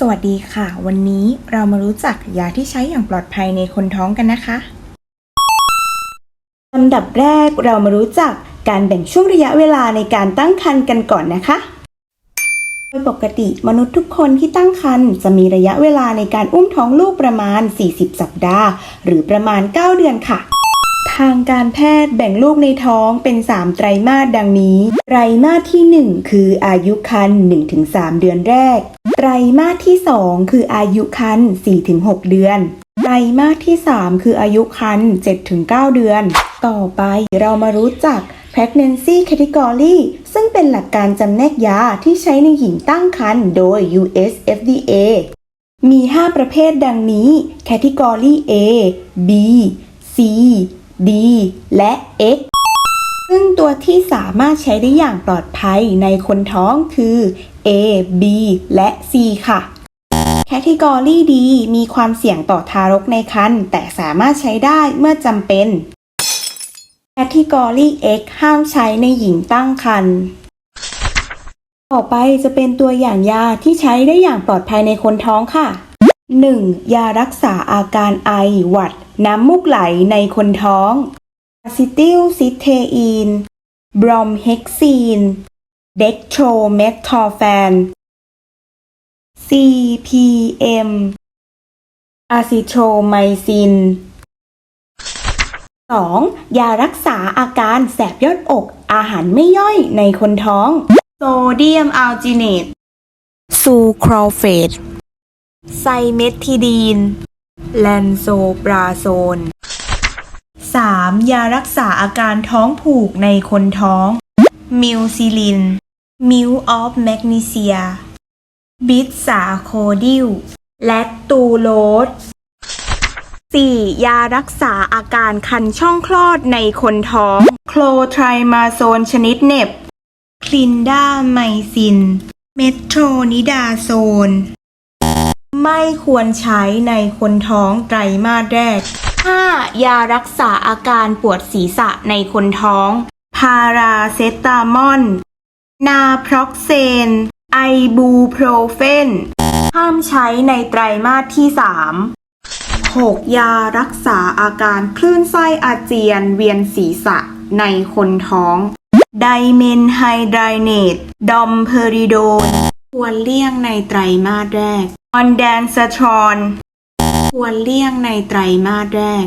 สวัสดีค่ะ วันนี้เรามารู้จักยาที่ใช้อย่างปลอดภัยในคนท้องกันนะคะลำดับแรกเรามารู้จักการแบ่งช่วงระยะเวลาในการตั้งครรภ์กันก่อนนะคะ โดยปกติมนุษย์ทุกคนที่ตั้งครรภ์จะมีระยะเวลาในการอุ้มท้องลูกประมาณ 40 สัปดาห์ หรือประมาณ 9 เดือนค่ะ ทางการแพทย์แบ่งลูกในท้องเป็น 3 ไตรมาสดังนี้ ไตรมาสที่ 1 คืออายุครรภ์1-3 เดือนแรก ไตรมาสที่ 2 คืออายุครรภ์4-6 เดือนไตรมาสที่ 3 คืออายุครรภ์7-9 เดือน ต่อไปเรามารู้จัก pregnancy category ซึ่งเป็นหลักการจำแนกยาที่ใช้ในหญิงตั้งครรภ์โดย US FDA มี 5 ประเภทดังนี้ category A B C D และ X ซึ่งตัวที่สามารถใช้ได้อย่างปลอดภัยในคนท้องคือ A B และ C ค่ะแคตตากรีดีมีความเสี่ยงต่อทารกในครรภ์แต่สามารถใช้ได้เมื่อจำเป็นแคตตากรี X ห้ามใช้ในหญิงตั้งครรภ์ต่อไปจะเป็นตัวอย่างยาที่ใช้ได้อย่างปลอดภัยในคนท้องค่ะ 1. ยารักษาอาการไอ หวัด น้ำมูกไหลในคนท้องอะซิติลซิเทอีน บรอมเฮกซีน เด็กโทรเมททอแฟน CPM อะซิโทรไมซิน 2. ยารักษาอาการแสบยอดอก อาหารไม่ย่อยในคนท้อง โซเดียมอัลจิเนต ซูครอเฟต ไซเมทิดีน แลนโซปราโซน 3. ยารักษาอาการท้องผูกในคนท้อง มิวซิลิน มิวออฟแมกนีเซีย บิสซาโคดิลและตูโรส 4. ยารักษาอาการคันช่องคลอดในคนท้อง โคลไทรมาโซนชนิดเน็บ คลินด้าไมซิน เมโทรนิดาโซน ไม่ควรใช้ในคนท้องไตรมาสแรก 5. ยารักษาอาการปวดศีรษะในคนท้อง พาราเซตามอล นาพร็อกเซน ไอบูโปรเฟน ห้ามใช้ในไตรมาสที่ 3 6. ยารักษาอาการคลื่นไส้อาเจียนเวียนศีรษะในคนท้อง ไดเมนไฮไดรเนต ดอมเพอริโดน ควรเลี่ยงในไตรมาสแรก ออนแดนสทรอน ควรเลี่ยงในไตรมาสแรก